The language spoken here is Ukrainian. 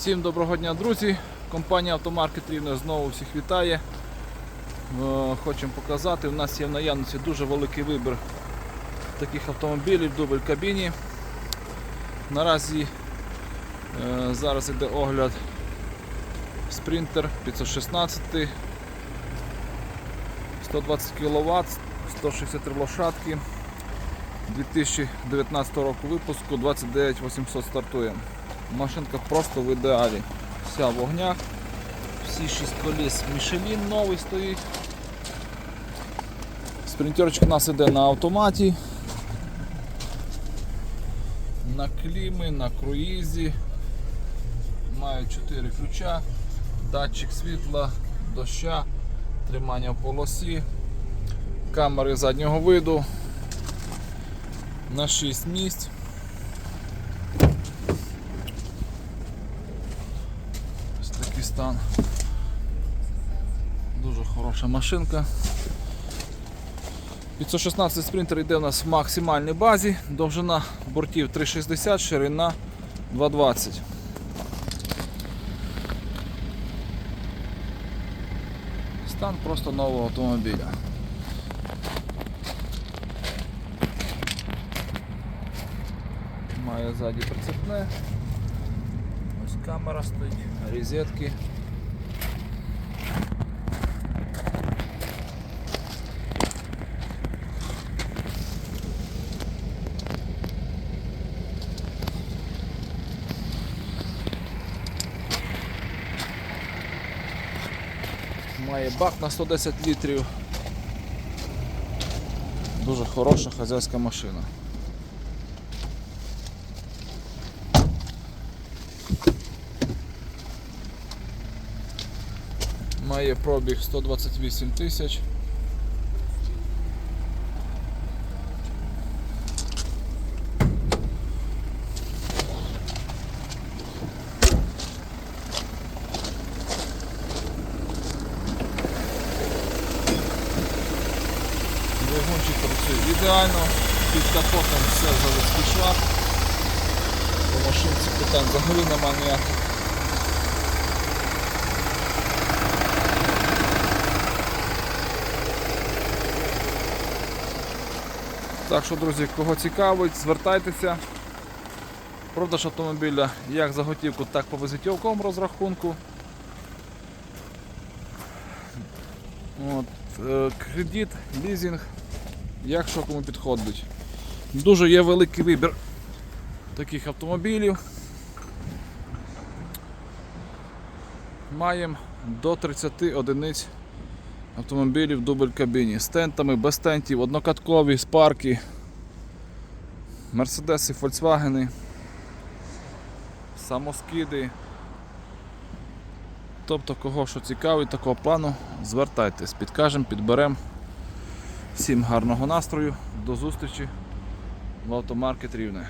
Всім доброго дня, друзі! Компанія Автомаркет Рівне знову всіх вітає. Е, Хочемо показати, у нас є в наявності дуже великий вибір таких автомобілів дубль кабіні. Наразі е, зараз йде огляд Sprinter 516, 120 кВт, 163 лошадки. 2019 року випуску 29800 стартує. Машинка просто в ідеалі. Вся в огнях. Всі 6 коліс Michelin новий стоїть. Спринтерочка у нас іде на автоматі. На клімі, на круїзі. Має 4 ключа, датчик світла, доща, тримання в полосі, камери заднього виду на 6 місць. Стан. Дуже хороша машинка. 516 спринтер йде у нас в максимальній базі, довжина бортів 3,60, ширина 2,20. Стан просто нового автомобіля. Має ззаді прицепне. Ось камера стоїть, розетки. Має бак на 110 літрів. Дуже хороша хазяйська машина. Має пробіг 128 тисяч. Двигунчик ідеально, під капотом все заводський шлак. По машинці питань взагалі немає ніяких. Так що, друзі, кого цікавить, звертайтеся. Продаж автомобіля як за готівку, так по визитівковому розрахунку. От, е, кредит, лізинг, як що кому підходить. Дуже є великий вибір таких автомобілів. Маємо до 30 одиниць автомобілів в дубль кабіні з тентами, без тентів, однокаткові, спарки, мерседеси, фольксвагени, самоскиди. Тобто, кого що цікавить такого плану, звертайтесь, підкажемо, підберемо. Всім гарного настрою, до зустрічі в автомаркет Рівне.